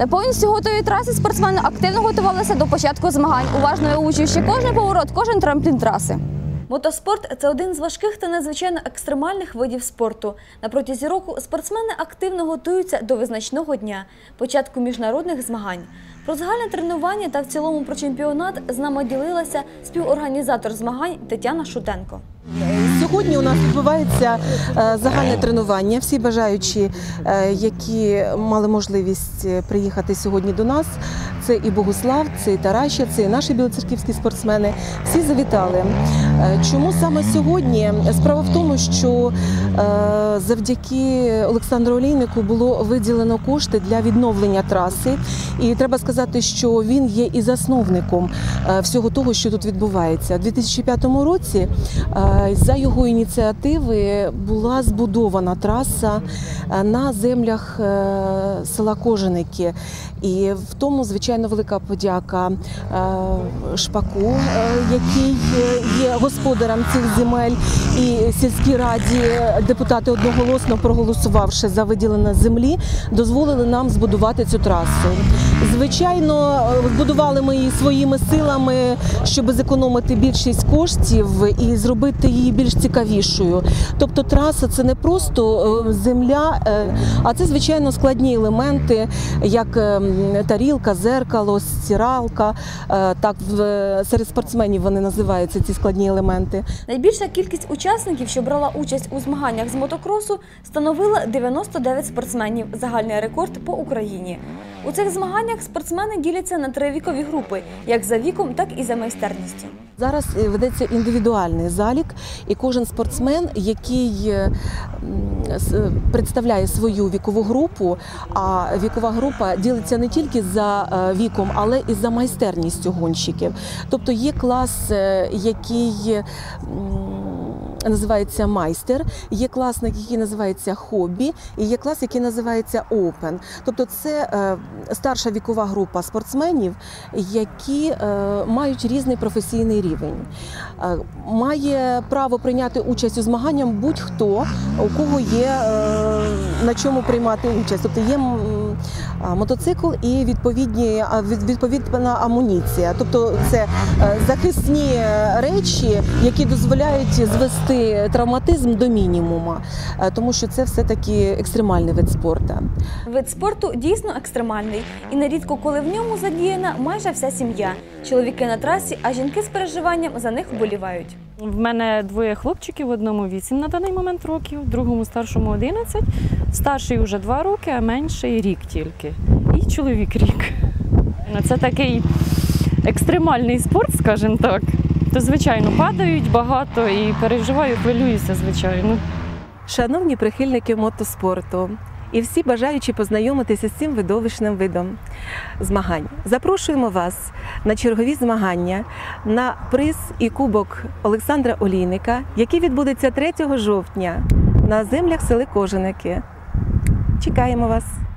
На повністю готовій трасі спортсмени активно готувалися до початку змагань, уважно вивчуючи кожен поворот, кожен трамплін траси. Мотоспорт це один з важких та надзвичайно екстремальних видів спорту. На протязі року спортсмени активно готуються до визначного дня початку міжнародних змагань. Про загальне тренування та в цілому про чемпіонат з нами ділилася співорганізатор змагань Тетяна Шутенко. Сьогодні у нас відбувається е, загальне тренування. Всі бажаючі, е, які мали можливість е, приїхати сьогодні до нас. Це і Богуслав, це і Тараща, це і наші білоцерківські спортсмени. Всі завітали. Чому саме сьогодні? Справа в тому, що завдяки Олександру Олійнику було виділено кошти для відновлення траси. І треба сказати, що він є і засновником всього того, що тут відбувається. У 2005 році за його ініціативи була збудована траса е, на землях е, села Коженики. І в тому, звичайно, велика подяка е, Шпаку, який є господарем цих земель, і сільській раді депутати одноголосно проголосувавши за виділення землі, дозволили нам збудувати цю трасу. Звичайно, збудували ми її своїми силами, щоб зекономити більшість коштів і зробити її більш цікавішою. Тобто траса це не просто е, земля, е, а це звичайно складні елементи, як е, тарілка, зеркало, стиралка. Так серед спортсменів вони називаються ці складні елементи. Найбільша кількість учасників, що брала участь у змаганнях з мотокросу, становила 99 спортсменів. Загальний рекорд по Україні. У цих змаганнях спортсмени діляться на три вікові групи, як за віком, так і за майстерністю. Зараз е, ведеться індивідуальний залік, і кожен спортсмен, який е, с- представляє свою вікову групу, а вікова група ділиться не тільки за е, віком, але і за майстерністю гонщиків. Тобто є клас, е, який називається майстер, є клас, який називається хобі, і є клас, який називається опен. Тобто це е, старша вікова група спортсменів, які е, мають різний професійний рівень. Е, Має право прийняти участь у змаганнях будь-хто, у кого є на чому приймати участь. Тобто є мотоцикл і відповідні відповідна амуніція. Тобто це е, захисні речі, які дозволяють звести травматизм до мінімуму, Е, тому що це все таки екстремальний вид спорту. Вид спорту дійсно екстремальний, і нерідко, коли в ньому задіяна майже вся сім'я. Чоловіки на трасі, а жінки з переживанням за них вболівають. В мене двоє хлопчиків, в одному 8 на даний момент років, в другому старшому 11. Старший вже 2 роки, а менший рік тільки. І чоловік рік. Це такий екстремальний спорт, скажімо так. То, звичайно, падають багато і переживаю, хвилююся, звичайно. Шановні прихильники мотоспорту і всі бажаючі познайомитися з цим видовищним видом змагань. Запрошуємо вас на чергові змагання на приз і кубок Олександра Олійника, який відбудеться 3 жовтня на землях сели Коженики. Чекаємо вас!